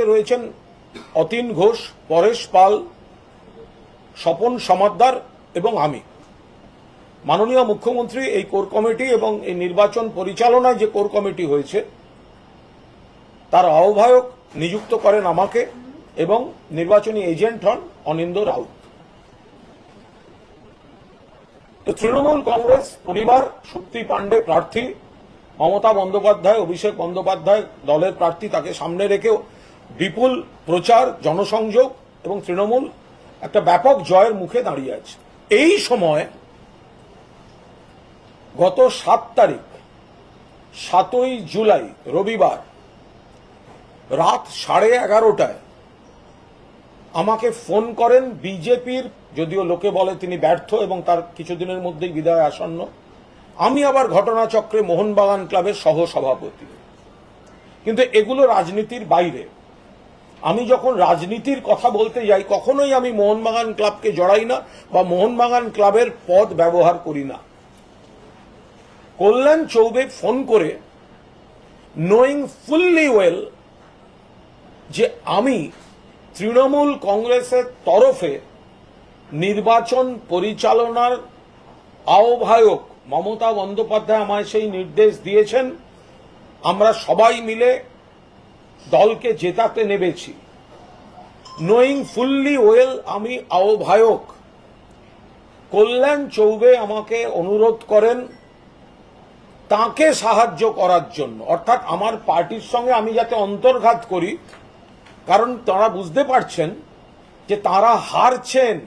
কমিটিতে রয়েছেন অতীন ঘোষ, পরেশ পাল, স্বপন সমাদ্দার এবং আমি। মাননীয় মুখ্যমন্ত্রী এই কোর কমিটি এবং এই নির্বাচন পরিচালনায় যে কোর কমিটি হয়েছে, তার আহ্বায়ক নিযুক্ত করেন আমাকে এবং নির্বাচনী এজেন্ট হন অনিন্দ রাউত। তৃণমূল কংগ্রেস পরিবার শক্তি পাণ্ডে প্রার্থী, মমতা বন্দ্যোপাধ্যায়, অভিষেক বন্দ্যোপাধ্যায় দলের প্রার্থী তাকে সামনে রেখেও বিপুল প্রচার, জনসংযোগ এবং তৃণমূল একটা ব্যাপক জয়ের মুখে দাঁড়িয়ে আছে। এই সময় গত সাত তারিখ, সাতই জুলাই, রবিবার, রাত সাড়ে এগারোটায় আমাকে ফোন করেন বিজেপির, যদিও লোকে বলে তিনি ব্যর্থ এবং তার কিছুদিনের মধ্যেই বিদায় আসন্ন। আমি আবার ঘটনাচক্রে মোহনবাগান ক্লাবের সহ সভাপতি কিন্তু এগুলো রাজনীতির বাইরে। আমি যখন রাজনীতির কথা বলতে যাই, কখনোই আমি মোহনবাগান ক্লাবকে জড়াই না বা মোহনবাগান ক্লাবের পদ ব্যবহার করি না। কল্যাণ চৌবে ফোন করে নোয়িং ফুললি ওয়েল যে আমি তৃণমূল কংগ্রেসের তরফে নির্বাচন পরিচালনার আহ্বায়ক মমতা বন্দ্যোপাধ্যায় আমায় সেই নির্দেশ দিয়েছেন। আমরা সবাই মিলে দলকে জেতাতে নেমেছি। নোয়িং ফুললি ওয়েল আমি আহ্বায়ক। কল্যাণ চৌবে আমাকে অনুরোধ করেন তাকে সাহায্য করার জন্য। অর্থাৎ আমার পার্টির সঙ্গে আমি যাতে অন্তর্ঘাত করি, কারণ তারা বুঝতে পারছেন যে তারা হারছেন।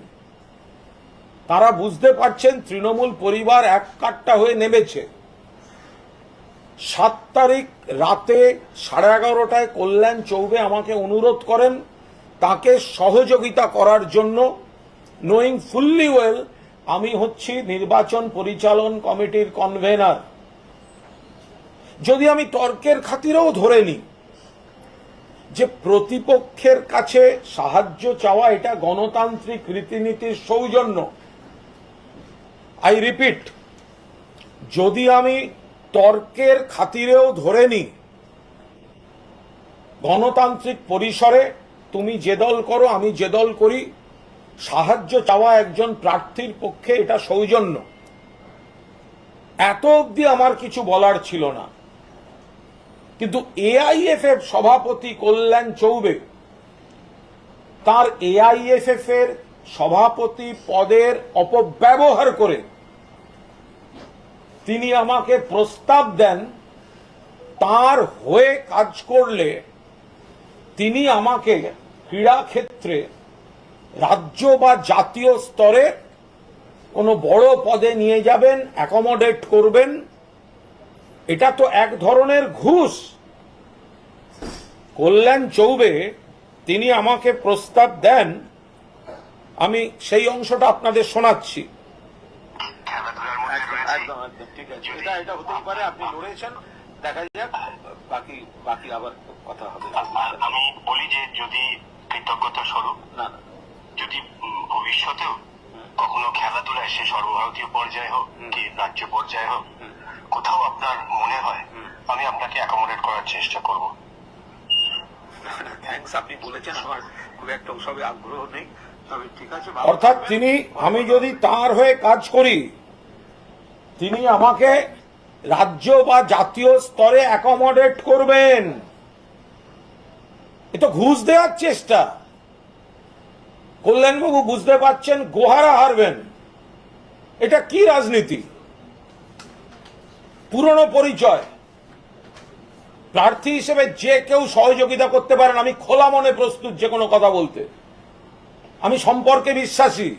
তারা বুঝতে পারছেন তৃণমূল পরিবার এক কাট্টা হয়ে নেমেছে। সাত তারিখ রাতে সাড়ে এগারোটায় কল্যাণ চৌবে আমাকে অনুরোধ করেন তাকে সহযোগিতা করার জন্য। নোয়িং ফুললি ওয়েল আমি হচ্ছি নির্বাচন পরিচালন কমিটির কনভেনার যদি আমি তর্কের খাতিরেও ধরে নিই, যে প্রতিপক্ষের কাছে সাহায্য চাওয়া এটা গণতান্ত্রিক রীতিনীতির সৌজন্য। আই রিপিট যদি আমি তর্কের খাতিরেও ধরে নিই গণতান্ত্রিক পরিসরে তুমি যে দল করো, আমি যে দল করি, সাহায্য চাওয়া একজন প্রার্থীর পক্ষে এটা সৌজন্য। এত অবধি আমার কিছু বলার ছিল না। কিন্তু এআইএফএফ সভাপতি কল্যাণ চৌবে তার এআইএফএফ এর সভাপতি পদের অপব্যবহার করে তিনি আমাকে প্রস্তাব দেন, তার হয়ে কাজ করলে তিনি আমাকে ক্রীড়া ক্ষেত্রে রাজ্য বা জাতীয় স্তরে কোনো বড় পদে নিয়ে যাবেন অ্যাকোমোডেট করবেন। এটা তো এক ধরনের ঘুষ। কল্যাণ চৌবে তিনি আমাকে প্রস্তাব দেন। আমি সেই অংশটা আপনাদের শোনাচ্ছি। একদম একদম। একদম এটা এটা হতেই পারে আপনি লড়েছেন দেখা যাক বাকি বাকি আবার কথা হবে। আমি বলি যে যদি কৃতজ্ঞতা স্বরূপ না যদি ভবিষ্যতেও কখনো খেলাধুলায় সে সর্বভারতীয় পর্যায়ে হোক কি রাজ্য পর্যায়ে হোক কোথাও আপনার মনে হয় আমি আপনাকে অ্যাকোমোডেট করার চেষ্টা করব? থ্যাঙ্কস আপনি বলেছেন আমার খুব একটা ওসবে আগ্রহ নেই। তবে ঠিক আছে অর্থাৎ তিনি আমি যদি তার হয়ে কাজ করি তিনি আমাকে রাজ্য বা জাতীয় স্তরে অ্যাকোমোডেট করবেন। এ তো ঘুষ দেওয়ার চেষ্টা। কল্যাণবাবু বুঝতে পারছেন, গোহারা হারবেন। এটা কি রাজনীতি? পুরনো পরিচয়। প্রার্থী হিসেবে যে কেউ সহযোগিতা করতে পারেন, আমি খোলা মনে প্রস্তুত যে কোনো কথা বলতে। আমি সম্পর্কে বিশ্বাসী।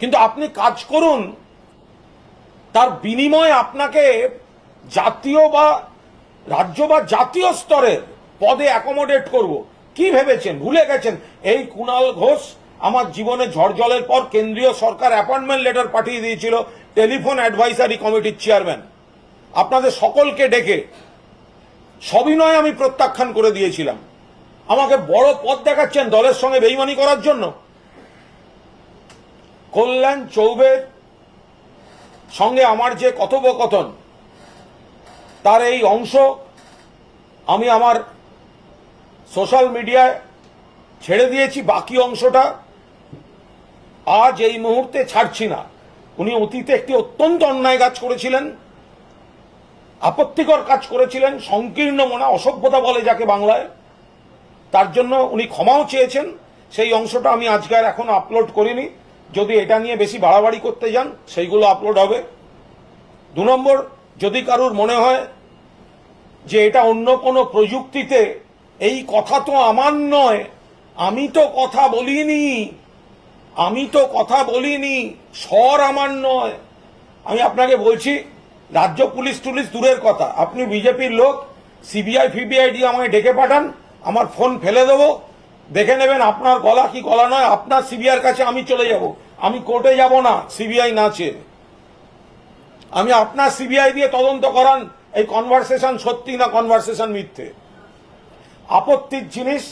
কিন্তু আপনি কাজ করুন তার বিনিময়ে আপনাকে জাতীয় বা রাজ্য বা জাতীয় স্তরের পদে অ্যাকোমোডেট করব। কি ভেবেছেন? ভুলে গেছেন? এই কুণাল ঘোষ আমার জীবনে ঝড় জলের পর কেন্দ্রীয় সরকার অ্যাপয়েন্টমেন্ট লেটার পাঠিয়ে দিয়েছিল টেলিফোন অ্যাডভাইসারি কমিটির চেয়ারম্যান আপনাদের সকলকে ডেকে সবিনয় আমি প্রত্যাখ্যান করে দিয়েছিলাম। আমাকে বড় পদ দেখাচ্ছেন দলের সঙ্গে বেইমানি করার জন্য। কল্যাণ চৌবের সঙ্গে আমার যে কথোপকথন, তার এই অংশ আমি আমার সোশ্যাল মিডিয়ায় ছেড়ে দিয়েছি, বাকি অংশটা আজ এই মুহূর্তে ছাড়ছি না। উনি অতীতে একটি অত্যন্ত অন্যায় কাজ করেছিলেন, আপত্তিকর কাজ করেছিলেন, সংকীর্ণ মনা, অসভ্যতা বলে যাকে বাংলায়। তার জন্য উনি ক্ষমাও চেয়েছেন। সেই অংশটা আমি আজকে আর এখন আপলোড করিনি। যদি এটা নিয়ে বেশি বাড়াবাড়ি করতে যান, সেইগুলো আপলোড হবে। দু নম্বর, যদি কারুর মনে হয় যে এটা অন্য কোনো প্রযুক্তিতে এই কথা তো আমার নয়, আমি তো কথা বলিনি, আমি তো কথা বলিনি, স্বর আমার নয়। আমি আপনাকে বলছি, রাজ্য পুলিশ টুলিশ দূরের কথা। আপনি বিজেপির লোক সিবিআই ফিবিআই দিয়ে আমায় ডেকে পাঠান, আমার ফোন ফেলে দেবো। দেখে নেবেন আপনার গলা কি গলা নয়, আপনার সিবিআইয়ের কাছে আমি চলে যাব। আমি কোর্টে যাব না, সিবিআই না চেয়ে। আমি আপনার সিবিআই দিয়ে তদন্ত করান, এই কনভারসেশন সত্যি না কনভারসেশন মিথ্যে? আপত্তির জিনিস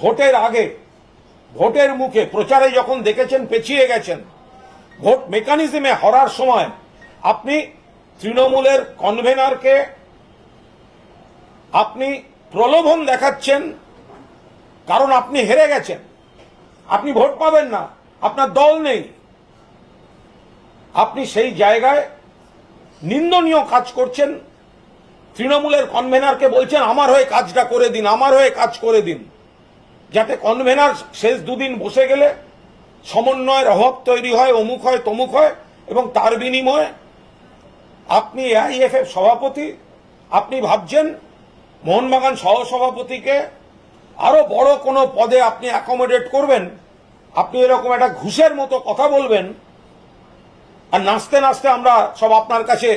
ভোটের আগে, ভোটের মুখে, প্রচারে যখন দেখেছেন পেছিয়ে গেছেন, ভোট মেকানিজমে হরার সময় আপনি তৃণমূলের কনভেনারকে আপনি প্রলোভন দেখাচ্ছেন কারণ আপনি হেরে গেছেন। আপনি ভোট পাবেন না। আপনার দল নেই। আপনি সেই জায়গায় নিন্দনীয় কাজ করছেন। তৃণমূলের কনভেনারকে বলছেন, আমার হয়ে কাজটা করে দিন, আমার হয়ে কাজ করে দিন। যাতে কনভেনার শেষ দুদিন বসে গেলে সমন্বয়ের অভাব তৈরি হয়, অমুক হয়, তমুক হয়, এবং তার বিনিময়ে আপনি এআইএফএফ সভাপতি। আপনি ভাবছেন, মোহনবাগান সহসভাপতিকে আরও বড় কোনো পদে আপনি অ্যাকোমোডেট করবেন, আপনি এরকম একটা ঘুষের মতো কথা বলবেন, আর নাচতে নাচতে আমরা সব আপনার কাছে,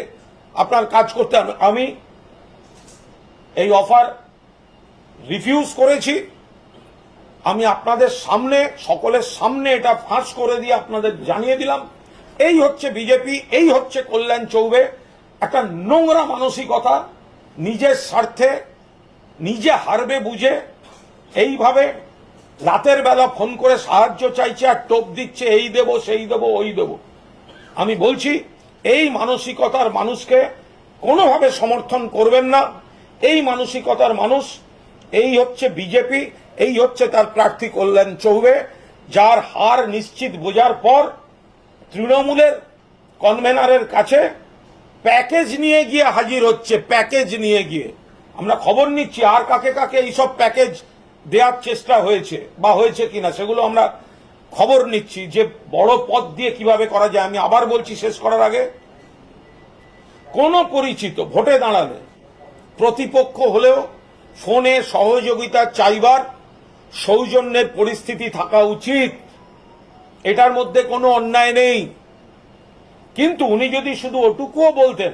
আপনার কাজ করতে আমি এই অফার রিফিউজ করেছি। আমি আপনাদের সামনে, সকলের সামনে এটা ফাঁস করে দিয়ে আপনাদের জানিয়ে দিলাম। এই হচ্ছে বিজেপি এই হচ্ছে কল্যাণ চৌবে। একটা নোংরা মানসিকতা, নিজের স্বার্থে, নিজে হারবে বুঝে এইভাবে রাতের বেলা ফোন করে সাহায্য চাইছে আর টোপ দিচ্ছে, এই দেব, সেই দেব, ওই দেব। আমি বলছি, এই মানসিকতার মানুষকে কোনোভাবে সমর্থন করবেন না। এই মানসিকতার মানুষ, এই হচ্ছে বিজেপি, এই হচ্ছে তার প্রার্থী কল্যাণ চৌবে, যার হার নিশ্চিত বোঝার পর তৃণমূলের কনভেনারের কাছে প্যাকেজ নিয়ে গিয়ে হাজির হচ্ছে, প্যাকেজ নিয়ে গিয়ে। আমরা খবর নিচ্ছি, আর কাকে কাকে এইসব প্যাকেজ দেওয়ার চেষ্টা হয়েছে বা হয়েছে কিনা সেগুলো আমরা খবর নিচ্ছি যে বড় পদ দিয়ে কীভাবে করা যায়। আমি আবার বলছি শেষ করার আগে, কোন পরিচিত ভোটে দাঁড়ালে প্রতিপক্ষ হলেও ফোনে সহযোগিতা চাইবার সৌজন্যের পরিস্থিতি থাকা উচিত। এটার মধ্যে কোনো অন্যায় নেই। কিন্তু উনি যদি শুধু ওটুকুও বলতেন,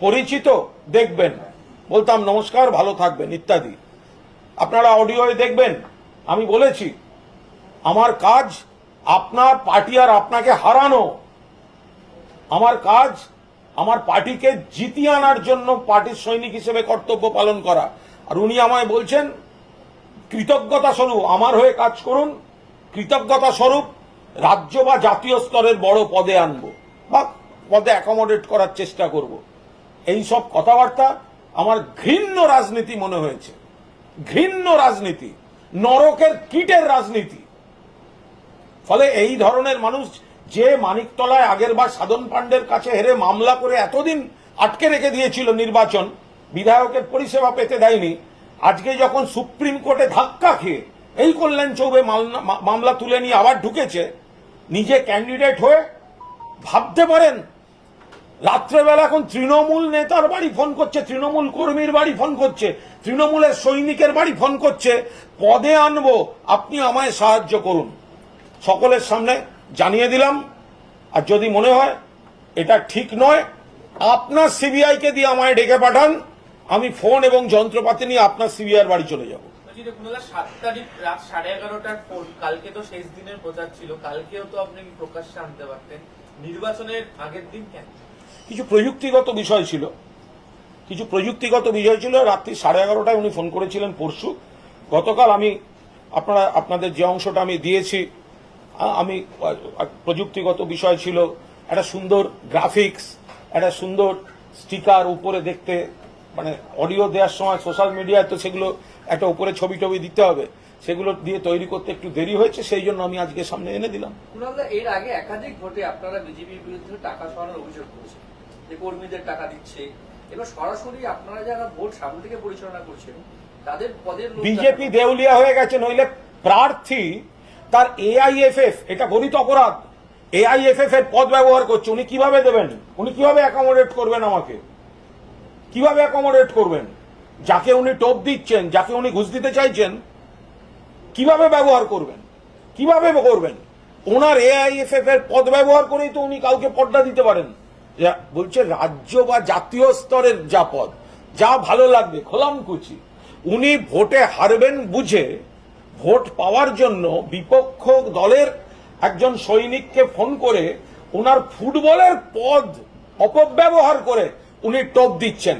পরিচিত দেখবেন, বলতাম নমস্কার, ভালো থাকবেন, ইত্যাদি। আপনারা অডিওয়ে দেখবেন, আমি বলেছি, আমার কাজ আপনার পার্টি আর আপনাকে হারানো। আমার কাজ আমার পার্টিকে জিতিয়ে আনার জন্য পার্টির সৈনিক হিসেবে কর্তব্য পালন করা। আর উনি আমায় বলছেন, কৃতজ্ঞতা স্বরূপ, আমার হয়ে কাজ করুন। কৃতজ্ঞতা স্বরূপ, রাজ্য বা জাতীয় স্তরের বড় পদে আনব বা পদে অ্যাকোমোডেট করার চেষ্টা করব। এই সব কথাবার্তা আমার ঘৃণ্য রাজনীতি মনে হয়েছে। ঘৃণ্য রাজনীতি, নরকের কীটের রাজনীতি। ফলে এই ধরনের মানুষ যে মানিকতলায় আগের বার সাধন পাণ্ডের কাছে হেরে মামলা করে এতদিন আটকে রেখে দিয়েছিল নির্বাচন, বিধায়কের পরিষেবা পেতে দেয়নি, আজকে যখন সুপ্রিম কোর্টে ধাক্কা খেয়ে এই কল্যাণ চৌবে মামলা- তুলে নিয়ে আবার ঢুকেছে, নিজে ক্যান্ডিডেট হয়ে ভাবতে পারেন রাত্রেবেলা এখন তৃণমূল নেতার বাড়ি ফোন করছে, তৃণমূল কর্মীর বাড়ি ফোন করছে, তৃণমূলের সৈনিকের বাড়ি ফোন করছে। পদে আনব, আপনি আমায় সাহায্য করুন। সকলের সামনে জানিয়ে দিলাম, আর যদি মনে হয় এটা ঠিক নয়, আপনার সিবিআই কে দিয়ে আমায় ডেকে পাঠান, আমি ফোন এবং যন্ত্রপাতি নিয়ে আপনার সিবিআইয়ের বাড়ি চলে যাব। সাত তারিখ রাত সাড়ে এগারোটার কালকে তো শেষ দিনের প্রচার ছিল, কালকেও তো আপনি প্রকাশ্যে আনতে পারতেন। নির্বাচনের আগের দিন কেন? কিছু প্রযুক্তিগত বিষয় ছিল। কিছু প্রযুক্তিগত বিষয় ছিল। রাত্রি সাড়ে এগারোটায় উনি ফোন করেছিলেন পরশু। গতকাল আমি আপনারা, আপনাদের যে অংশটা আমি দিয়েছি আমি প্রযুক্তিগত বিষয় ছিল। একটা সুন্দর গ্রাফিক্স, একটা সুন্দর স্টিকার উপরে দেখতে মানে অডিও দেওয়ার সময় সোশ্যাল মিডিয়ায় তো সেগুলো একটা উপরে ছবি টবি দিতে হবে। সেগুলো দিয়ে তৈরি করতে একটু দেরি হয়েছে, সেই জন্য আমি আজকে সামনে এনে দিলাম। এর আগে একাধিক ভোটে আপনারা বিজেপির বিরুদ্ধে টাকা সরানোর অভিযোগ করেছেন। যে কর্মীদের টাকা দিচ্ছে। এবার সরাসরি আপনারা যারা ভোট সামনে থেকে পরিচালনা করছেন তাদের পদের বিজেপি দেউলিয়া হয়ে গেছে নইলে প্রার্থী তার এআইএফএফ এটা গরিত অপরাধ। এআইএফএফ এর পদ ব্যবহার করছে উনি কীভাবে দেবেন? উনি কীভাবে অ্যাকোমোডেট করবেন আমাকে? কীভাবে অ্যাকোমোডেট করবেন? যাকে উনি টোপ দিচ্ছেন যাকে উনি ঘুষ দিতে চাইছেন কীভাবে ব্যবহার করবেন? কীভাবে করবেন? ওনার এআইএফএফ এর পদ ব্যবহার করেই তো উনি কাউকে পদটা দিতে পারেন। বলছে রাজ্য বা জাতীয় স্তরের যা পদ, যা ভালো লাগবে খোলাম কুচি উনি ভোটে হারবেন বুঝে, ভোট পাওয়ার জন্য বিপক্ষ দলের একজন সৈনিককে ফোন করে ওনার ফুটবলের পদ অপব্যবহার করে উনি টপ দিচ্ছেন।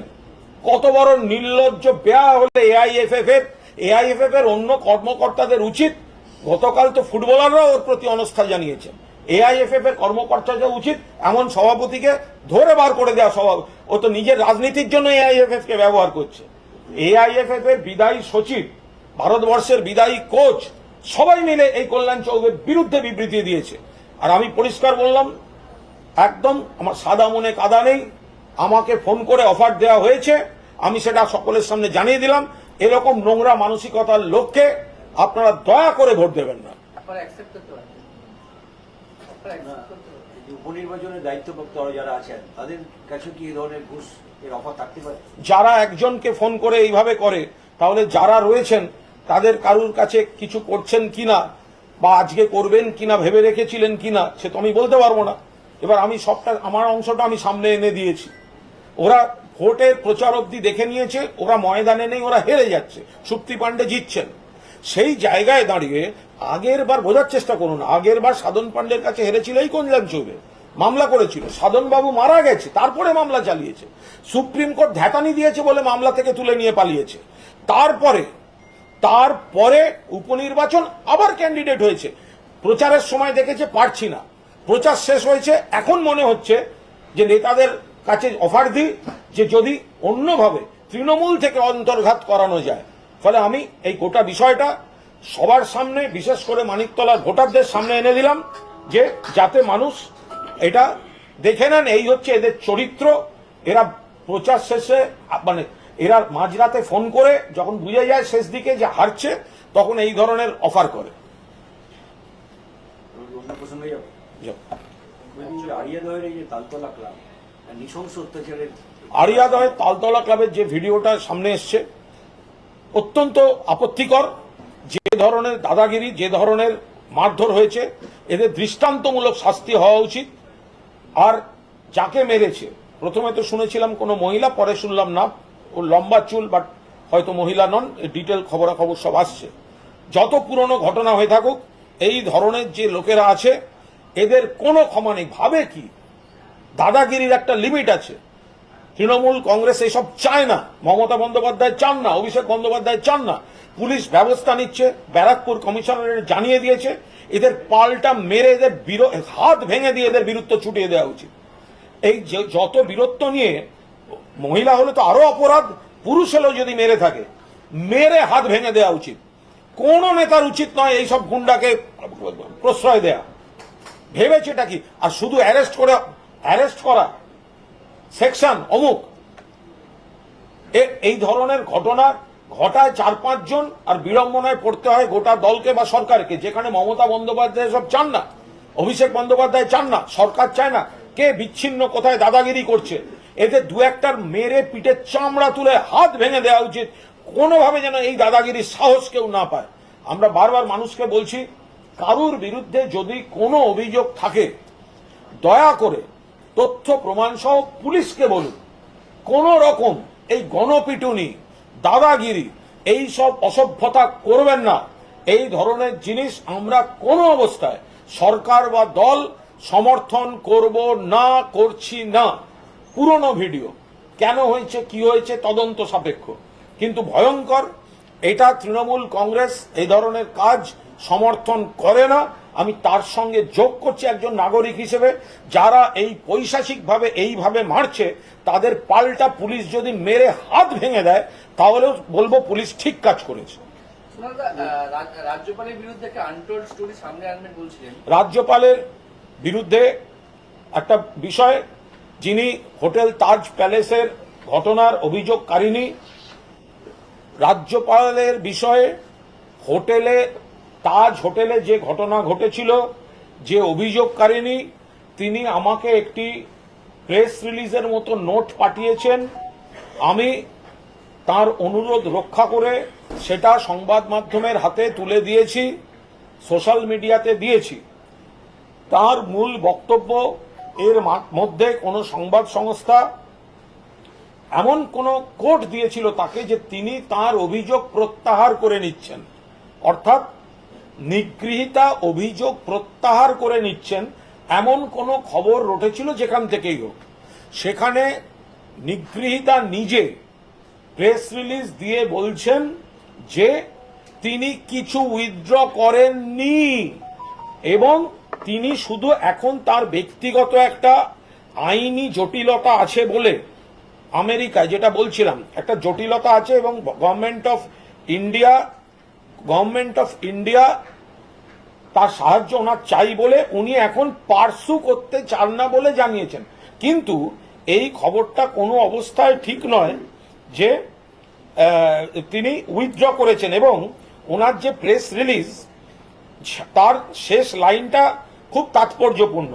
কত বড় নির্লজ্জ বেয়া হলে এআইএফএফ এর এআইএফএফ এর অন্য কর্মকর্তাদের উচিত। গতকাল তো ফুটবলাররা ওর প্রতি অনস্থা জানিয়েছেন। এআইএফএফ এর কর্মকর্তাদের উচিত, এমন সভাপতিকে ধরে বার করে দেওয়া সভা। ও তো নিজের রাজনীতির জন্য এআইএফএফ কে ব্যবহার করছে। এআইএফএফ এর বিদায়ী সচিব, ভারতবর্ষের বিদায়ী কোচ, সবাই মিলে এই কল্যাণ চৌবের বিরুদ্ধে বিবৃতি দিয়েছে। আর আমি পরিষ্কার বললাম, একদম আমার সাদা মনে কাদা নেই, আমাকে ফোন করে অফার দেওয়া হয়েছে, আমি সেটা সকলের সামনে জানিয়ে দিলাম। এরকম নোংরা মানসিকতার লোককে আপনারা দয়া করে ভোট দেবেন না আপনারা অ্যাকসেপ্ট করতে পারেন আপনারা accept করতে পারেন। এই যে উপনির্বাচনের দায়িত্বপ্রাপ্ত যারা আছেন তাদের কাছে কি এই ধরনের ঘুষ এর অফার থাকতে পারে? যারা একজনকে ফোন করে এইভাবে করে তাহলে যারা রয়েছেন তাদের কারুর কাছে কিছু করছেন কিনা বা আজকে করবেন কিনা ভেবে রেখেছিলেন কিনা সে তো আমি বলতে পারব না। এবার আমি সবটা আমার অংশটা আমি সামনে এনে দিয়েছি। ওরা ভোটের প্রচার অব্দি দেখে নিয়েছে ওরা ময়দানে নেই ওরা হেরে যাচ্ছে সুপ্তি পান্ডে জিতছেন। সেই জায়গায় দাঁড়িয়ে আগের বার বোঝার চেষ্টা করুন। আগের বার সাধন পান্ডের কাছে হেরেছিল এই কল্যাণ চৌবে মামলা করেছিল। সাধন বাবু মারা গেছে, তারপরে মামলা চালিয়েছে। সুপ্রিম কোর্ট ধ্যাতানি দিয়েছে বলে মামলা থেকে তুলে নিয়ে পালিয়েছে। তারপরে তারপরে উপনির্বাচন আবার ক্যান্ডিডেট হয়েছে। প্রচারের সময় দেখেছে, পারছি না। প্রচার শেষ হয়েছে, এখন মনে হচ্ছে যে নেতাদের কাছে অফার দিই যে যদি অন্যভাবে তৃণমূল থেকে অন্তর্ঘাত করানো যায়। ফলে আমি এই গোটা বিষয়টা সবার সামনে বিশেষ করে মানিকতলার ভোটারদের সামনে এনে দিলাম যে যাতে মানুষ এটা দেখে নেন এই হচ্ছে এদের চরিত্র। এরা প্রচার শেষে মানে এরা মাঝরাতে ফোন করে যখন বুঝে যায় শেষ দিকে যে হারছে তখন এই ধরনের অফার করে। আরিয়াদহের তালতলা ক্লাবের যে ভিডিওটা সামনে এসছে অত্যন্ত আপত্তিকর। ধরনের দাদাগিরি, যে ধরনের মারধর হয়েছে, এদের দৃষ্টান্তমূলক শাস্তি হওয়া উচিত। আর যাকে মেরেছে, প্রথমে তো শুনেছিলাম কোনো মহিলা, পরে শুনলাম না, ও লম্বা চুল বাট হয়তো মহিলা নন ডিটেল খবরাখবর সব আসছে। যত পুরনো ঘটনা হয়ে থাকুক, এই ধরনের যে লোকেরা আছে, এদের কোনো ক্ষমা নেই। ভাবে কি? দাদাগিরির একটা লিমিট আছে। তৃণমূল কংগ্রেস এসব চায় না, মমতা বন্দ্যোপাধ্যায় চান না, অভিষেক বন্দ্যোপাধ্যায় চান না। পুলিশ ব্যবস্থা নিচ্ছে, ব্যারাকপুর কমিশনারের জানিয়ে দিয়েছে, এদের পাল্টা মেরে এদের হাত ভেঙে দিয়ে এদের বীরত্ব ছুটিয়ে দেওয়া উচিত। এই যত বীরত্ব নিয়ে মহিলা হলে তো আরও অপরাধ, পুরুষ হলেও যদি মেরে থাকে, মেরে হাত ভেঙে দেওয়া উচিত। কোন নেতার উচিত নয় এইসব গুন্ডাকে প্রশ্রয় দেয়া। ভেবেছে এটা কি? আর শুধু অ্যারেস্ট করে, অ্যারেস্ট করা। সেকশন, অমুক। এই ধরনের ঘটনা ঘটায় চার পাঁচজন আর বিড়ম্বনায় পড়তে হয় গোটা দলকে বা সরকারকে, যেখানে মমতা বন্দ্যোপাধ্যায় সব চান না, অভিষেক বন্দ্যোপাধ্যায় চান না, সরকার চায় না, কে বিচ্ছিন্ন কোথায় দাদাগিরি করছে। এদের দু একটার মেরে পিঠের চামড়া তুলে হাত ভেঙে দেওয়া উচিত, কোনোভাবে যেন এই দাদাগিরির সাহস কেউ না পায়। আমরা বারবার মানুষকে বলছি, কারুর বিরুদ্ধে যদি কোনো অভিযোগ থাকে, দয়া করে তথ্য প্রমাণ সহ পুলিশকে বলুন। কোন রকম এই গণপিটুনি দাদাগিরি এই সব অসভ্যতা করবেন না। এই ধরনের জিনিস আমরা কোনো অবস্থায় সরকার বা দল সমর্থন করব না, করছি না। পুরনো ভিডিও, কেন হয়েছে, কি হয়েছে, তদন্ত সাপেক্ষ। কিন্তু ভয়ঙ্কর, এটা তৃণমূল কংগ্রেস এই ধরনের কাজ সমর্থন করে না। আমি তার সঙ্গে যোগ করছি একজন নাগরিক হিসেবে, যারা এই পৈশাসিকভাবে এইভাবে মারছে, তাদের পাল্টা পুলিশ যদি মেরে হাত ভেঙে দেয় তাহলেও বলব পুলিশ ঠিক কাজ করেছে। রাজ্যপালের বিরুদ্ধে একটা বিষয় যিনি হোটেল তাজ প্যালেসের ঘটনার অভিযোগকারিণী রাজ্যপালের বিষয়ে হোটেলে তাজ হোটেলে যে ঘটনা ঘটেছিল যে অভিযোগকারিণী তিনি আমাকে একটি প্রেস রিলিজের মতো নোট পাঠিয়েছেন। আমি তার অনুরোধ রক্ষা করে সেটা সংবাদ মাধ্যমের হাতে তুলে দিয়েছি, সোশ্যাল মিডিয়াতে দিয়েছি। তার মূল বক্তব্য, এর মধ্যে কোনো সংবাদ সংস্থা এমন কোন কোর্ট দিয়েছিল তাকে যে তিনি তার অভিযোগ প্রত্যাহার করে নিচ্ছেন। অর্থাৎ নিগৃহীতা অভিযোগ প্রত্যাহার করে নিচ্ছেন এমন কোন খবর রটেছিল যেখান থেকেই হোক। সেখানে নিগৃহীতা নিজে প্রেস রিলিজ দিয়ে বলছেন যে তিনি কিছু উইথড্র করেননি এবং তিনি শুধু এখন তার ব্যক্তিগত একটা আইনি জটিলতা আছে বলে আমেরিকায় যেটা বলছিলাম, একটা জটিলতা আছে এবং government of India government of India তার সাহায্য ওনার চাই বলে উনি এখন পার্সু করতে চান না বলে জানিয়েছেন। কিন্তু এই খবরটা কোনো অবস্থায় ঠিক নয়। যে তিনি উইথড্র করেছেন এবং ওনার যে প্রেস রিলিজ তার শেষ লাইনটা খুব তাৎপর্যপূর্ণ।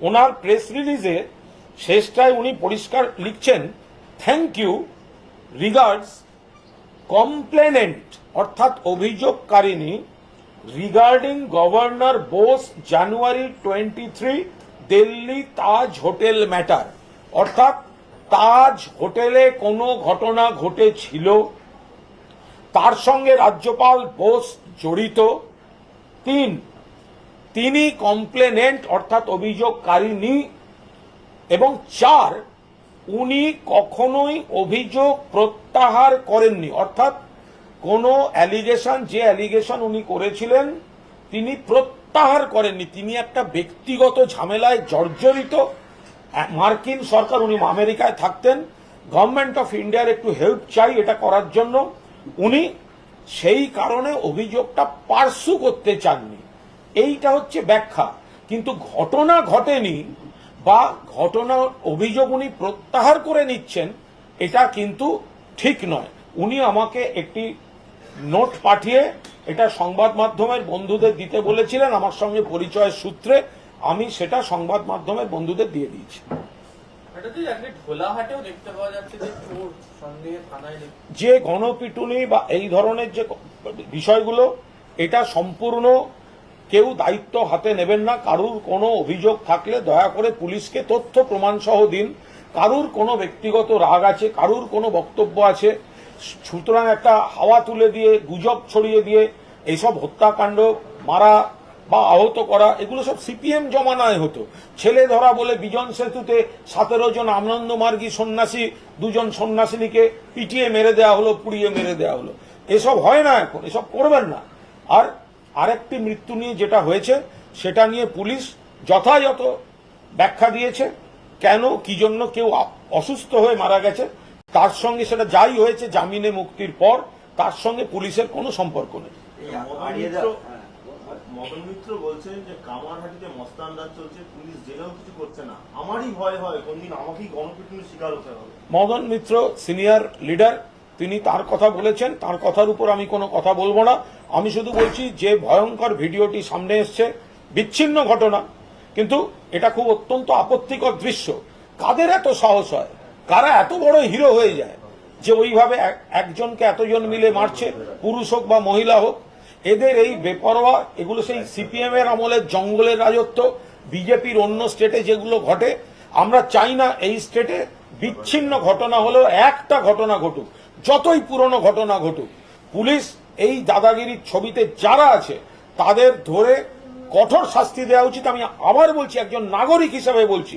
ওনার প্রেস রিলিজে শেষটায় উনি পরিষ্কার লিখছেন থ্যাংক ইউ রিগার্ডস কমপ্লেনেন্ট অর্থাৎ অভিযোগকারিণী regarding governor Bose January twenty three Delhi Taj hotel matter অর্থাৎ তাজ হোটেলে কোনো ঘটনা ঘটেছিল? তার সঙ্গে রাজ্যপাল বোস জড়িত। তিন, তিনি কমপ্লেনেন্ট অর্থাৎ অভিযোগকারিনী এবং চার, উনি কখনোই অভিযোগ প্রত্যাহার করেননি। অর্থাৎ কোনো অ্যালিগেশন যে অ্যালিগেশন উনি করেছিলেন, তিনি প্রত্যাহার করেননি। তিনি একটা ব্যক্তিগত ঝামেলায় জর্জরিত। মার্কিন সরকার, উনি আমেরিকায় থাকতেন। গভর্নমেন্ট অফ ইন্ডিয়ার একটু হেল্প চাই এটা করার জন্য। উনি সেই কারণে অভিযোগটা পার্সু করতে চাননি। এইটা হচ্ছে ব্যাখ্যা। কিন্তু ঘটনা ঘটেনি বা ঘটনা অভিযোগ উনি প্রত্যাহার করে নিচ্ছেন, এটা কিন্তু ঠিক নয়। উনি আমাকে একটি নোট পাঠিয়ে এটা সংবাদ মাধ্যমের বন্ধুদের দিতে বলেছিলেন, আমার সঙ্গে পরিচয়ের সূত্রে। আমি সেটা সংবাদ মাধ্যমের বন্ধুদের দিয়ে দিয়েছি। যে গণপিটুনি বা এই ধরনের যে বিষয়গুলো এটা সম্পূর্ণ কেউ দায়িত্ব হাতে নেবেন না। কারুর কোনো অভিযোগ থাকলে দয়া করে পুলিশকে তথ্য প্রমাণ সহ দিন। কারুর কোনো ব্যক্তিগত রাগ আছে কারুর কোনো বক্তব্য আছে সুতরাং একটা হাওয়া তুলে দিয়ে গুজব ছড়িয়ে দিয়ে এইসব হত্যাকাণ্ড মারা বা আহত করা, এগুলো সব সিপিএম জমানায় হতো। ছেলে ধরা বলে বিজন সেতুতে সতেরো জন আনন্দমার্গী সন্ন্যাসী, দুজন সন্ন্যাসিনীকে পিটিয়ে মেরে দেওয়া হলো, পুড়িয়ে মেরে দেওয়া হলো। এসব হয় না এখন, এসব করবেন না। আর আরেকটি মৃত্যু নিয়ে যেটা হয়েছে, সেটা নিয়ে পুলিশ যথাযথ ব্যাখ্যা দিয়েছে, কেন, কি জন্য কেউ অসুস্থ হয়ে মারা গেছে, তার সঙ্গে সেটা যাই হয়েছে জামিনে মুক্তির পর, তার সঙ্গে পুলিশের কোনো সম্পর্ক নেই। মদন মিত্র বলছেন যে কামারহাটিতে মস্তান চলছে, পুলিশ জেলেও কিছু করছে না। আমারই ভয় হয়, কোনদিন আমাকেই গণপিটুনির শিকার হতে হবে। মদন মিত্র, সিনিয়র লিডার, তিনি তার কথা বলেছেন, তার কথার উপর আমি কোনো কথা বলব না। আমি শুধু বলছি, যে ভয়ঙ্কর ভিডিওটি সামনে এসছে, বিচ্ছিন্ন ঘটনা, কিন্তু এটা খুব অত্যন্ত আপত্তিকর দৃশ্য। কাদের এত সাহস হয়? কারা এত বড় হিরো হয়ে যায়? যে ওইভাবে এক- একজনকে এতজন মিলে মারছে, পুরুষ হোক বা মহিলা হোক এদের এই বেপরোয়া, এগুলো সেই সিপিএম এর আমলের জঙ্গলের রাজত্ব, বিজেপির অন্য স্টেটে যেগুলো ঘটে, আমরা চাই না এই স্টেটে বিচ্ছিন্ন ঘটনা হলেও একটা ঘটনা ঘটুক, যতই পুরনো ঘটনা ঘটুক। পুলিশ এই দাদাগিরির ছবিতে যারা আছে, তাদের ধরে কঠোর শাস্তি দেওয়া উচিত। আমি আবার বলছি, একজন নাগরিক হিসেবে বলছি,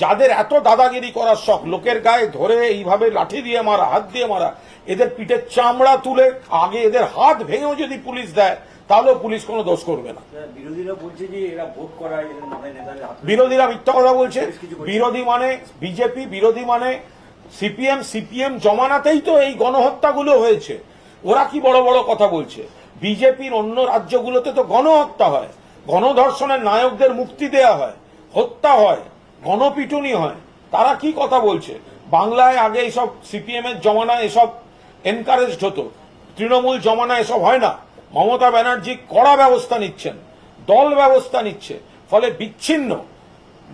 যাদের এত দাদাগিরি করার শখ, লোকের গায়ে ধরে এইভাবে লাঠি দিয়ে মারা, হাত দিয়ে মারা এদের পিঠের চামড়া তুলে আগে এদের হাত ভেঙেও যদি পুলিশ দেয় তাহলেও পুলিশ কোনো দোষ করবে না। বিরোধীরা বলছে যে এরা ভোট করায় এদের মাথায় নেতাদের হাত বিরোধীরা মিথ্যা কথা বলছে। বলছে। বিরোধী মানে বিজেপি বিরোধী মানে সিপিএম সিপিএম জমানাতেই তো এই গণহত্যাগুলো হয়েছে। ওরা কি বড় বড় কথা বলছে? বিজেপির অন্য রাজ্যগুলোতে তো গণহত্যা হয়। গণধর্ষণের নায়কদের মুক্তি দেয়া হয় হত্যা হয় গণপিটুনি হয়। তারা কি কথা বলছে? বাংলায় আগে এইসব সিপিএম এর জমানায় এসব এনকারেজড হতো। তৃণমূল জমানা এসব হয় না। মমতা ব্যানার্জি কড়া ব্যবস্থা নিচ্ছেন, দল ব্যবস্থা নিচ্ছে, ফলে বিচ্ছিন্ন।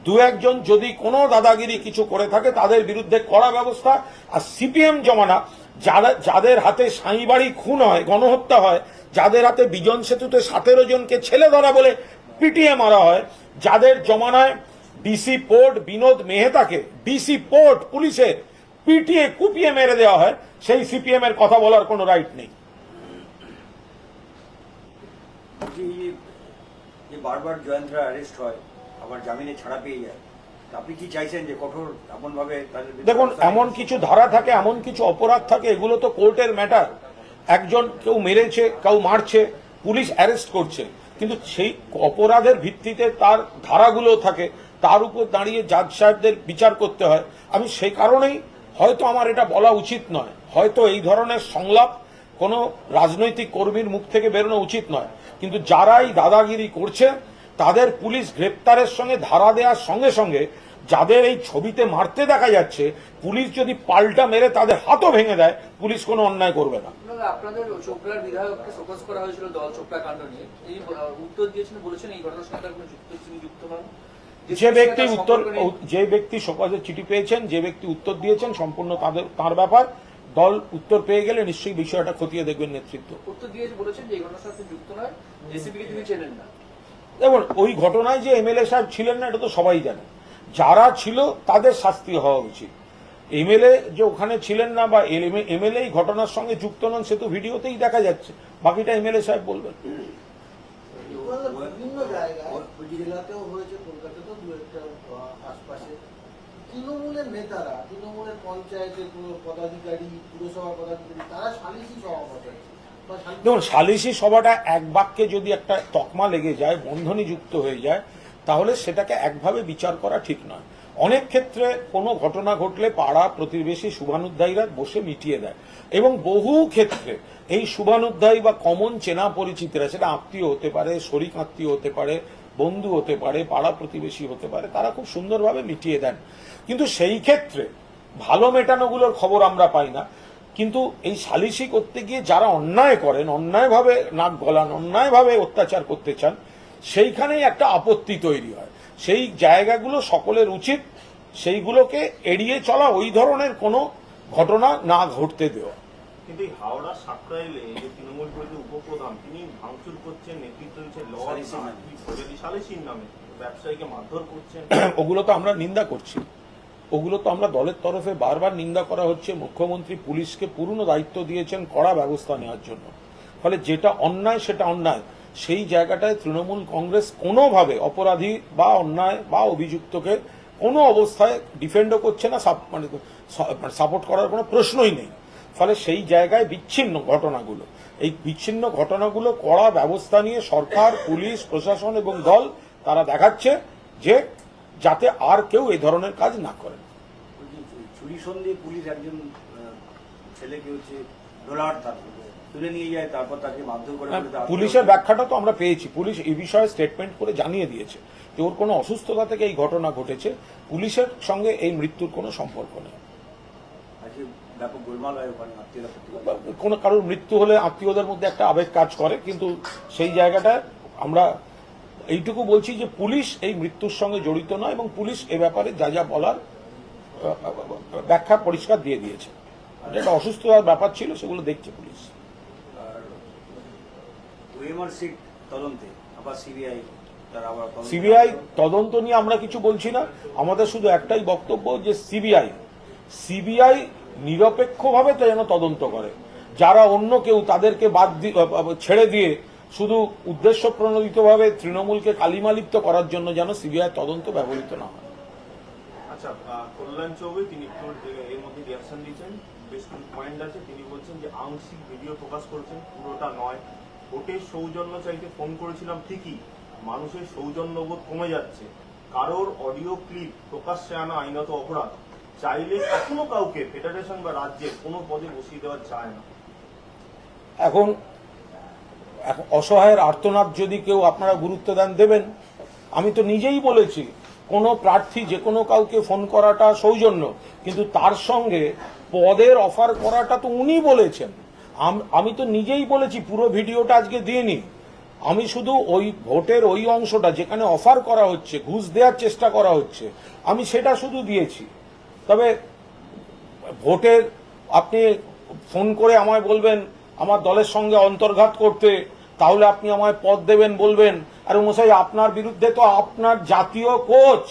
দু একজন যদি কোনো দাদাগিরি কিছু করে থাকে, তাদের বিরুদ্ধে কড়া ব্যবস্থা, আর সিপিএম জমানা, যারা যাদের হাতে সাঁইবাড়ি খুন হয়, গণহত্যা হয়, যাদের হাতে বিজন সেতুতে সতেরো জনকে ছেলে ধরা বলে পিটিয়ে মারা হয়, যাদের জমানায় ডিসি পোর্ট বিনোদ মেহতাকে, ডিসি পোর্ট পুলিশের পিটিয়ে কুপিয়ে মেরে দেওয়া হয় সেই সিপিএম এর কথা বলার কোনো রাইট নেই। বারবার জয়ন্তরা অ্যারেস্ট হয় আবার জামিনে ছাড়া পেয়ে যায় আপনি কি চাইছেন যে কঠোর এমন ভাবে দেখুন এমন কিছু ধারা থাকে এমন কিছু অপরাধ থাকে এগুলো তো কোর্টের ম্যাটার একজন কেউ মেরেছে কেউ মারছে পুলিশ অ্যারেস্ট করছে। কিন্তু সেই অপরাধের ভিত্তিতে তার ধারাগুলো থাকে তার উপর দাঁড়িয়ে জাজ সাহেবদের বিচার করতে হয়। আমি সেই কারণেই হয়তো আমার এটা বলা উচিত নয়। হয়তো এই ধরনের সংলাপ কোনো রাজনৈতিক কর্মীর মুখ থেকে বেরোনো উচিত নয়। কিন্তু যারাই দাদাগিরি করছে, তাদের পুলিশ গ্রেপ্তারের সঙ্গে ধারা দেওয়ার সঙ্গে সঙ্গে যাদের এই ছবিতে মারতে দেখা যাচ্ছে, পুলিশ যদি পাল্টা মেরে তাদের হাতও ভেঙে দেয়, পুলিশ কোনো অন্যায় করবে না। আপনাদের চোপড়ার করা হয়েছিল দল চোপড়া কাণ্ড নিয়ে। উত্তর দিয়েছেন, বলেছেন এই ঘটনার সঙ্গে যুক্ত যে ব্যক্তি উত্তর যে ব্যক্তি শোকজের চিঠি পেয়েছেন যে ব্যক্তি উত্তর দিয়েছেন সম্পূর্ণ তাদের তার ব্যাপার। দল উত্তর পেয়ে গেলে নিশ্চয়ই বিষয়টা খতিয়ে দেখবেন নেতৃত্ব। উত্তর দিয়ে বলেছেন যে এই ঘটনার সাথে যুক্ত নয় জেসিবি তিনি চেনেন না। দেখুন ওই ঘটনায় যে এমএলএ সাহেব ছিলেন না এটা তো সবাই জানে। যারা ছিল তাদের শাস্তি হওয়া উচিত। এমএলএ যে ওখানে ছিলেন না বা এমএলএ এই ঘটনার সঙ্গে যুক্ত নন সে তো ভিডিওতেই দেখা যাচ্ছে। বাকিটা এমএলএ সাহেব বলবেন। বিভিন্ন জায়গায় জেলাতেও হয়েছে কলকাতাতেও দু একটা আহ, আশপাশে তৃণমূলের নেতারা, তৃণমূলের পঞ্চায়েতের পুরো পদাধিকারী, পুরসভা পদাধিকারী, তারা বা দেখুন সালিসি সভাটা এক বাক্যে যদি একটা তকমা লেগে যায়, বন্ধনী যুক্ত হয়ে যায়, তাহলে সেটাকে একভাবে বিচার করা ঠিক নয়। অনেক ক্ষেত্রে কোনো ঘটনা ঘটলে পাড়া প্রতিবেশী শুভানুধ্যায়ীরা বসে মিটিয়ে দেয়। এবং বহু ক্ষেত্রে এই শুভানুধ্যায়ী বা কমন চেনা পরিচিতরা, সেটা আত্মীয় হতে পারে, শরিক আত্মীয় হতে পারে বন্ধু হতে পারে, পাড়া প্রতিবেশী হতে পারে, তারা খুব সুন্দরভাবে মিটিয়ে দেন। কিন্তু সেই ক্ষেত্রে ভালো মেটানোগুলোর খবর আমরা পাই না। কিন্তু এই সালিসি করতে গিয়ে যারা অন্যায় করেন, অন্যায়ভাবে নাক গলান, অন্যায়ভাবে অত্যাচার করতে চান, সেইখানেই একটা আপত্তি তৈরি হয়। সেই জায়গাগুলো সকলের উচিত, সেইগুলোকে এড়িয়ে চলা, ওই ধরনের কোনো ঘটনা না ঘটতে দেওয়া। কিন্তু এই হাওড়া সাকরাইলে যে তৃণমূল বিরোধী উপপ্রধান তিনি ভাঙচুর করছেন নেতৃত্ব দিচ্ছেন লর্ড সালিসির নামে। ব্যবসায়ীকে মারধর করছেন। ওগুলো তো আমরা নিন্দা করছি। ওগুলো তো আমরা দলের তরফে বারবার নিন্দা করা হচ্ছে। মুখ্যমন্ত্রী পুলিশকে পুরনো দায়িত্ব দিয়েছেন কড়া ব্যবস্থা নেওয়ার জন্য। ফলে যেটা অন্যায় সেটা অন্যায়। সেই জায়গাটায় তৃণমূল কংগ্রেস কোনোভাবে অপরাধী বা অন্যায় বা অভিযুক্তকে কোনো অবস্থায় ডিফেন্ডও করছে না সাপ- মানে সাপোর্ট করার কোনো প্রশ্নই নেই। ফলে সেই জায়গায় বিচ্ছিন্ন ঘটনাগুলো। এই বিচ্ছিন্ন ঘটনাগুলো কড়া ব্যবস্থা নিয়ে সরকার পুলিশ প্রশাসন এবং দল তারা দেখাচ্ছে যে যাতে আর কেউ এই ধরনের কাজ না করেন বলছি, চুরি সন্ধে পুলিশ একজন ছেলেকে হচ্ছে ডোলার তারপর তুলে নিয়ে যায় তারপর তাকে করে পুলিশের ব্যাখ্যাটা তো আমরা পেয়েছি। পুলিশ এই বিষয়ে স্টেটমেন্ট করে জানিয়ে দিয়েছে যে ওর কোনো অসুস্থতা থেকে এই ঘটনা ঘটেছে। পুলিশের সঙ্গে এই মৃত্যুর কোনো সম্পর্ক নেই। আজকে ব্যাপক গোলমাল হয় ওখানে আত্মীয়রা কোনো কারোর মৃত্যু হলে আত্মীয়দের মধ্যে একটা আবেগ কাজ করে কিন্তু সেই জায়গাটায় আমরা এইটুকু বলছি যে পুলিশ এই মৃত্যুর সঙ্গে জড়িত নয় এবং পুলিশ এ ব্যাপারে যা যা বলার ব্যাখ্যা পরিষ্কার দিয়ে দিয়েছে। যেটা অসুস্থতার ব্যাপার ছিল সেগুলো দেখছে পুলিশ। সিবিআই তদন্ত নিয়ে আমরা কিছু বলছি না। আমাদের শুধু একটাই বক্তব্য যে সিবিআই সিবিআই নিরপেক্ষভাবে তো যেন তদন্ত করে। যারা অন্য কেউ তাদেরকে বাদ ছেড়ে দিয়ে শুধু উদ্দেশ্য প্রণোদিতভাবে তৃণমূলকে কালিমালিপ্ত করার জন্য যেন সিবিআই তদন্ত ব্যবহৃত না হয়। আচ্ছা কল্যাণ তিনি এর মধ্যে দিয়েছেন বেশ কিছু পয়েন্ট আছে। তিনি বলছেন যে, আংশিক ভিডিও প্রকাশ করেছেন। পুরোটা নয়। সৌজন্য ফোন করেছিলাম ঠিকই। মানুষের সৌজন্যবোধ কমে যাচ্ছে। কারোর অডিও ক্লিপ প্রকাশ্যে আনা আইনত অপরাধ। চাইলে কখনো কাউকে ফেডারেশন বা রাজ্যের কোনো পদে বসিয়ে দেওয়া যায় না। এখন এখন অসহায়ের আর্তনাদ যদি কেউ আপনারা গুরুত্ব দেন, দেবেন। আমি তো নিজেই বলেছি, কোনো প্রার্থী যে কোনো কাউকে ফোন করাটা সৌজন্য, কিন্তু তার সঙ্গে পদের অফার করাটা তো উনি বলেছেন। আমি তো নিজেই বলেছি, পুরো ভিডিওটা আজকে দিইনি আমি শুধু ওই ভোটের ওই অংশটা, যেখানে অফার করা হচ্ছে, ঘুষ দেওয়ার চেষ্টা করা হচ্ছে, আমি সেটা শুধু দিয়েছি। তবে ভোটের আপনি ফোন করে আমায় বলবেন, আমার দলের সঙ্গে অন্তর্ঘাত করতে, তাহলে আপনি আমায় পদ দেবেন, বলবেন, আর মশাই, আপনার বিরুদ্ধে তো আপনার জাতীয় কোচ,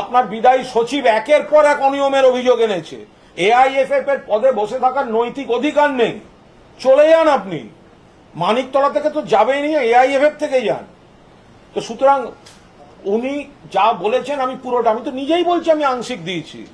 আপনার বিদায়ী সচিব একের পর এক অনিয়মের অভিযোগ এনেছে। এআইএফএফ এর পদে বসে থাকার নৈতিক অধিকার নেই। চলে যান আপনি। মানিকতলা থেকে তো যাবেনই, এআইএফএফ থেকে যান। তো সুতরাং উনি যা বলেছেন আমি পুরোটা, আমি তো নিজেই বলছি, আমি আংশিক দিয়েছি।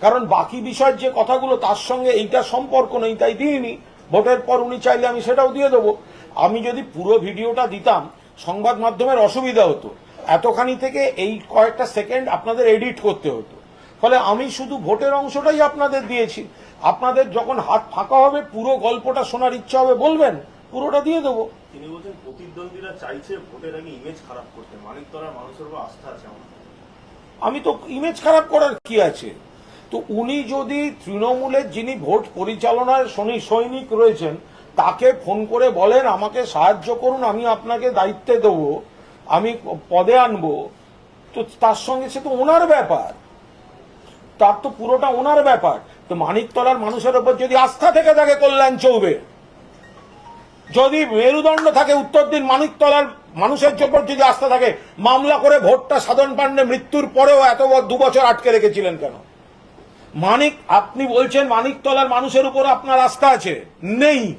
কারণ বাকি বিষয়ের যে কথাগুলো তার সঙ্গে এইটা সম্পর্ক নেই, তাই দিইনি। ভোটের পর উনি চাইলে আমি সেটাও দিয়ে দেবো। আমি যদি পুরো ভিডিওটা দিতাম, সংবাদ মাধ্যমের অসুবিধা হতো। এতখানি থেকে এই কয়েকটা সেকেন্ড আপনাদের এডিট করতে হতো। ফলে আমি শুধু ভোটের অংশটাই আপনাদের দিয়েছি। আপনাদের যখন হাত ফাঁকা হবে, পুরো গল্পটা শোনার ইচ্ছা হবে, বলবেন, পুরোটা দিয়ে দেবো। তিনি বলছেন, প্রতিদ্বন্দ্বীরা চাইছে ভোটের আগে ইমেজ খারাপ করতে। মানিকতলার মানুষের উপর আস্থা আছে আমি তো ইমেজ খারাপ করার কি আছে? তো উনি যদি তৃণমূলের যিনি ভোট পরিচালনার শনি সৈনিক রয়েছেন, তাকে ফোন করে বলেন, আমাকে সাহায্য করুন, আমি আপনাকে দায়িত্বে দেব, আমি পদে আনব। তো তার সঙ্গে সে তো ওনার ব্যাপার। তার তো পুরোটা ওনার ব্যাপার। তো মানিকতলার মানুষের ওপর যদি আস্থা থেকে থাকে, কল্যাণ চৌবে। যদি মেরুদণ্ড থাকে উত্তর দিন মানিকতলার মানুষের জন্য যদি আস্থা থাকে, মামলা করে ভোটটা সাধন পান্ডে মৃত্যুর পরেও এত দু বছর আটকে রেখেছিলেন কেন? মানিক, আপনি বলছেন মানিকতলার মানুষের উপর আপনার আস্থা আছে। নেই।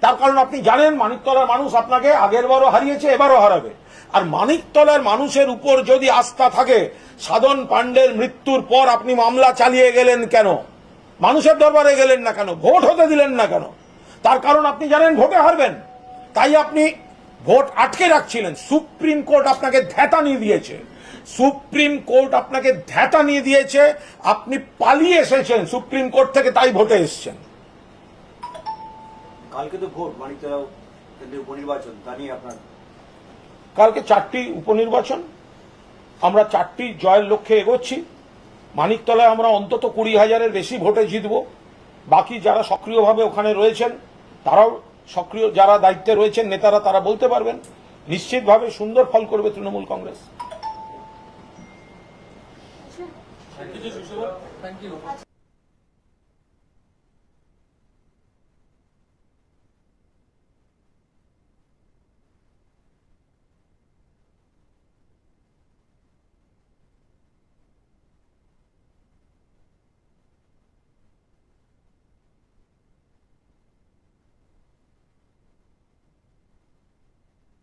তার কারণ আপনি জানেন মানিকতলার মানুষ আপনাকে আগের বারও হারিয়েছে, এবারও হারাবে। আর মানিকতলার মানুষের উপর যদি আস্থা থাকে, সাধন পান্ডের মৃত্যুর পর আপনি মামলা চালিয়ে গেলেন কেন? মানুষের দরবারে গেলেন না কেন? ভোট হতে দিলেন না কেন? তার কারণ আপনি জানেন ভোটে হারবেন। তাই আপনি ভোট আটকে রাখছিলেন। সুপ্রিম কোর্ট আপনাকে ধ্যাতা নিয়ে দিয়েছে। সুপ্রিম কোর্ট আপনাকে ধ্যাতা নিয়ে দিয়েছে। আপনি পালিয়ে এসেছেন। সুপ্রিম কোর্ট থেকে তাই ভোটে এসেছেন। কালকে তো ভোট উপনির্বাচন তা নিয়ে আপনার কালকে চারটি উপনির্বাচন। আমরা চারটি জয়ের লক্ষ্যে এগোচ্ছি। মানিকতলায় আমরা অন্তত কুড়ি হাজারের বেশি ভোটে জিতব। বাকি যারা সক্রিয়ভাবে ওখানে রয়েছেন তারাও সক্রিয় যারা দায়িত্বে রয়েছেন, নেতারা তারা বলতে পারবেন, নিশ্চিতভাবে সুন্দর ফল করবে তৃণমূল কংগ্রেস।